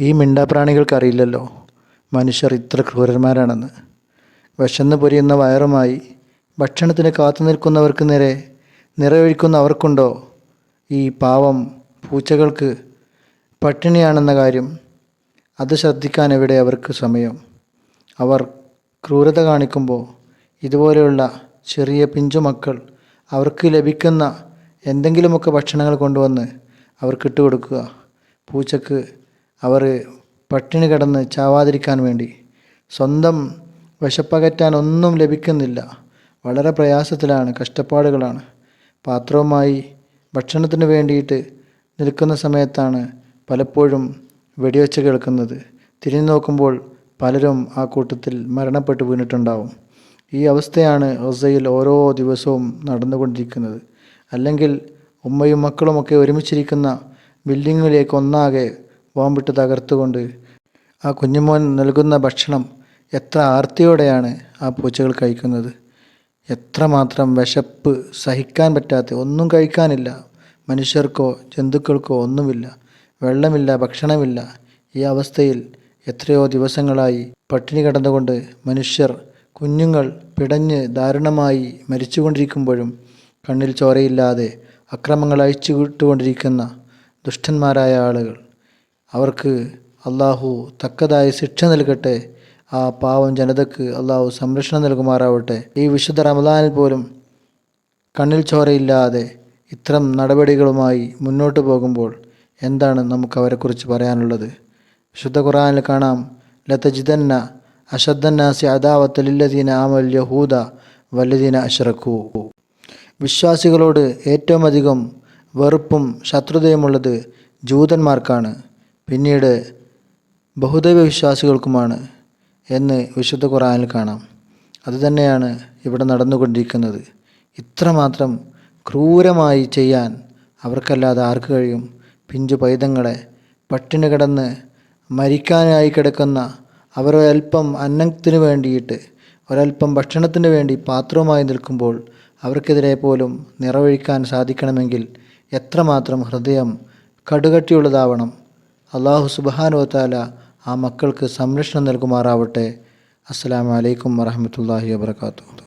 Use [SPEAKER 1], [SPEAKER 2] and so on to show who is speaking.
[SPEAKER 1] ഈ മിണ്ടാപ്രാണികൾക്കറിയില്ലല്ലോ. മനുഷ്യർ ഇത്ര ക്രൂരന്മാരാണെന്ന്. വിശന്ന് പൊരിയുന്ന വയറുമായി ഭക്ഷണത്തിന് കാത്തു നിൽക്കുന്നവർക്ക് നേരെ നിറയൊഴിക്കുന്ന അവർക്കുണ്ടോ? ഈ പാവം പൂച്ചകൾക്ക് പട്ടിണിയാണെന്ന കാര്യം അത് ശ്രദ്ധിക്കാൻ എവിടെ അവർക്ക് സമയം? അവർ ക്രൂരത കാണിക്കുമ്പോൾ ഇതുപോലെയുള്ള ചെറിയ പിഞ്ചു മക്കൾ അവർക്ക് ലഭിക്കുന്ന എന്തെങ്കിലുമൊക്കെ ഭക്ഷണങ്ങൾ കൊണ്ടുവന്ന് അവർക്കിട്ട് കൊടുക്കുക പൂച്ചക്ക് അവർ പട്ടിണി കിടന്ന് ചാവാതിരിക്കാൻ വേണ്ടി. സ്വന്തം വിശപ്പകറ്റാൻ ഒന്നും ലഭിക്കുന്നില്ല. വളരെ പ്രയാസത്തിലാണ് കഷ്ടപ്പാടുകളാണ്. പാത്രവുമായി ഭക്ഷണത്തിന് വേണ്ടിയിട്ട് നിൽക്കുന്ന സമയത്താണ് പലപ്പോഴും വെടിവെച്ച് കേൾക്കുന്നത്. തിരിഞ്ഞു നോക്കുമ്പോൾ പലരും ആ കൂട്ടത്തിൽ മരണപ്പെട്ടു വീണിട്ടുണ്ടാവും. ഈ അവസ്ഥയാണ് ഗസയിൽ ഓരോ ദിവസവും നടന്നുകൊണ്ടിരിക്കുന്നത്. അല്ലെങ്കിൽ ഉമ്മയും മക്കളുമൊക്കെ ഒരുമിച്ചിരിക്കുന്ന ബിൽഡിങ്ങിലേക്ക് ഒന്നാകെ ബോംബിട്ട് തകർത്തുകൊണ്ട് ആ കുഞ്ഞുമോൻ നൽകുന്ന ഭക്ഷണം എത്ര ആർത്തിയോടെയാണ് ആ പൂച്ചകൾ കഴിക്കുന്നത്. എത്രമാത്രം വിശപ്പ് സഹിക്കാൻ പറ്റാത്ത ഒന്നും കഴിക്കാനില്ല. മനുഷ്യർക്കോ ജന്തുക്കൾക്കോ ഒന്നുമില്ല. വെള്ളമില്ല ഭക്ഷണമില്ല. ഈ അവസ്ഥയിൽ എത്രയോ ദിവസങ്ങളായി പട്ടിണി കിടന്നുകൊണ്ട് മനുഷ്യർ കുഞ്ഞുങ്ങൾ പിടഞ്ഞ് ദാരുണമായി മരിച്ചുകൊണ്ടിരിക്കുമ്പോഴും കണ്ണിൽ ചോരയില്ലാതെ അക്രമങ്ങൾ അയച്ചു വിട്ടുകൊണ്ടിരിക്കുന്ന ദുഷ്ടന്മാരായ ആളുകൾ. അവർക്ക് അള്ളാഹു തക്കതായ ശിക്ഷ നൽകട്ടെ. ആ പാവം ജനതക്ക് അള്ളാഹു സംരക്ഷണം നൽകുമാറാവട്ടെ. ഈ വിശുദ്ധ റമദാനിൽ പോലും കണ്ണിൽ ചോരയില്ലാതെ ഇത്തരം നടപടികളുമായി മുന്നോട്ട് പോകുമ്പോൾ എന്താണ് നമുക്ക് അവരെക്കുറിച്ച് പറയാനുള്ളത്? വിശുദ്ധ ഖുറാനിൽ കാണാം ലതജിദന്ന അഷദ്ദന്നാസി അദാവത്തലില്ലദീന ആമൽ യഹൂദ വല്ലദീന അഷറഖു. വിശ്വാസികളോട് ഏറ്റവും അധികം വെറുപ്പും ശത്രുതയുമുള്ളത് ജൂതന്മാർക്കാണ്. പിന്നീട് ബഹുദൈവ വിശ്വാസികൾക്കുമാണ് എന്ന് വിശുദ്ധ ഖുറാനിൽ കാണാം. അതുതന്നെയാണ് ഇവിടെ നടന്നുകൊണ്ടിരിക്കുന്നത്. ഇത്രമാത്രം ക്രൂരമായി ചെയ്യാൻ അവർക്കല്ലാതെ ആർക്ക് കഴിയും? പിഞ്ചു പൈതങ്ങളെ പട്ടിണി കിടന്ന് മരിക്കാനായി കിടക്കുന്ന അവരൊരൽപ്പം അന്നത്തിന് വേണ്ടിയിട്ട് ഒരൽപ്പം ഭക്ഷണത്തിന് വേണ്ടി പാത്രവുമായി നിൽക്കുമ്പോൾ അവർക്കെതിരെ പോലും നിറവഴിക്കാൻ സാധിക്കണമെങ്കിൽ എത്രമാത്രം ഹൃദയം കടുകട്ടിയുള്ളതാവണം അള്ളാഹു സുബാനുവത്താല ആ മക്കൾക്ക് സംരക്ഷണം നൽകുമാറാവട്ടെ. അസ്സലാമു അലൈക്കും വറഹമത്തല്ലാഹി വാബർക്കാത്തു